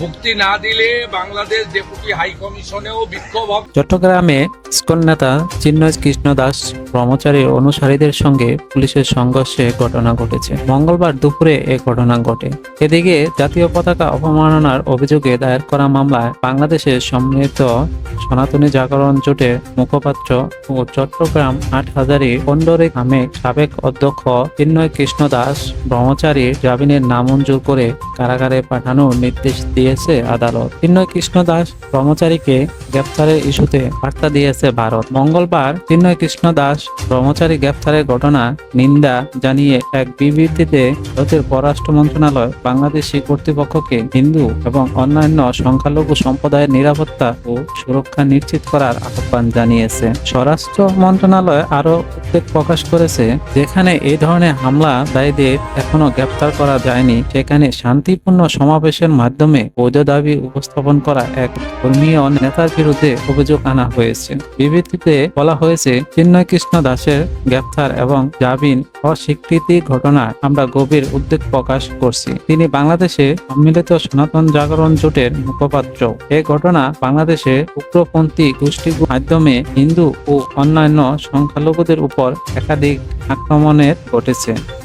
মুক্তি না দিলে বাংলাদেশ ডেপুটি হাই কমিশনেও বিক্ষোভ চট্টগ্রামে ইসকন নেতা চিন্ময় কৃষ্ণ দাস ব্রহ্মচারীর অনুসারীদের সঙ্গে পুলিশের সংঘর্ষে ঘটনা ঘটেছে। মঙ্গলবার দুপুরে এ ঘটনা ঘটে। এদিকে জাতীয় পতাকা অপমাননার অভিযোগে দায়ের করা মামলায় বাংলাদেশের সম্মিলিত সনাতনী জাগরণ জোটের মুখপাত্র ও চট্টগ্রাম আট হাজারি পন্ডরে নামে সাবেক অধ্যক্ষ চিন্ময় কৃষ্ণ দাস ব্রহ্মচারীর জামিনের নামঞ্জুর করে কারাগারে পাঠানোর নির্দেশ দিয়েছে আদালত। চিন্ময় কৃষ্ণ দাস ব্রহ্মচারীকে গ্রেপ্তারের ইস্যুতে বার্তা দিয়েছে। ভারত। মঙ্গলবার চিন্ময় কৃষ্ণ দাস ব্রহ্মচারী গ্রেফতারের ঘটনা নিন্দা জানিয়ে এক বিবৃতিতে ভারতের পররাষ্ট্র মন্ত্রণালয় বাংলাদেশি কর্তৃপক্ষকে হিন্দু এবং অন্যান্য সংখ্যালঘু সম্প্রদায়ের নিরাপত্তা ও সুরক্ষা নিশ্চিত করার আহ্বান জানিয়েছে। স্বরাষ্ট্র মন্ত্রণালয় আরও উদ্বেগ প্রকাশ করেছে, যেখানে এই ধরনের হামলা দায়ীদের এখনও গ্রেপ্তার করা যায়নি। সেখানে শান্তিপূর্ণ সমাবেশের মাধ্যমে বৈধ দাবি উপস্থাপন করা এক ধর্মীয় নেতার বিরুদ্ধে অভিযোগ আনা হয়েছে। বিবৃতিতে বলা হয়েছে চিন্ময় কৃষ্ণ দাসের গ্রেপ্তার এবং জামিন অস্বীকৃতি ঘটনায় আমরা গভীর উদ্বেগ প্রকাশ করছি। তিনি বাংলাদেশে সম্মিলিত সনাতন জাগরণ জোটের মুখপাত্র। এ ঘটনা বাংলাদেশে উগ্রপন্থী গোষ্ঠীর মাধ্যমে হিন্দু ও অন্যান্য সংখ্যালঘুদের উপর একাধিক আক্রমণের ঘটেছে।